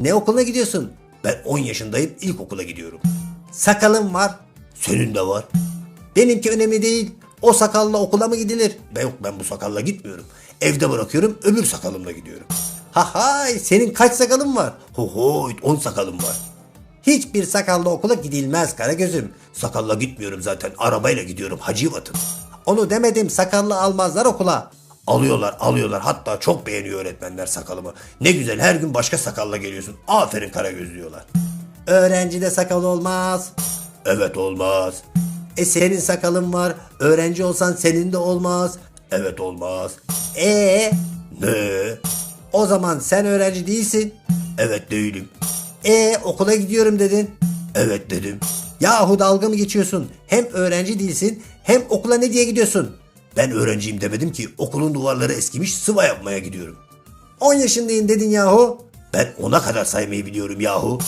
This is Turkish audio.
Ne okuluna gidiyorsun? Ben 10 yaşındayım ilkokula gidiyorum. Sakalım var. Senin de var. Benimki önemli değil. O sakalla okula mı gidilir? Ben yok ben bu sakalla gitmiyorum. Evde bırakıyorum öbür sakalımla gidiyorum. Ha hay senin kaç sakalın var? Ho ho 10 sakalım var. Hiçbir sakalla okula gidilmez Karagöz'üm. Sakalla gitmiyorum zaten arabayla gidiyorum Hacı Vatın. Onu demedim sakallı almazlar okula. Alıyorlar alıyorlar hatta çok beğeniyor öğretmenler sakalımı. Ne güzel her gün başka sakalla geliyorsun. Aferin Karagöz diyorlar. Öğrencide sakal olmaz. Evet olmaz. E senin sakalın var. Öğrenci olsan senin de olmaz. Evet olmaz. E ne? O zaman sen öğrenci değilsin. Evet değilim. E okula gidiyorum dedin. Evet dedim. Yahu dalga mı geçiyorsun? Hem öğrenci değilsin hem okula ne diye gidiyorsun? Ben öğrenciyim demedim ki okulun duvarları eskimiş sıva yapmaya gidiyorum. 10 yaşındayım dedin yahu. Ben ona kadar saymayı biliyorum yahu.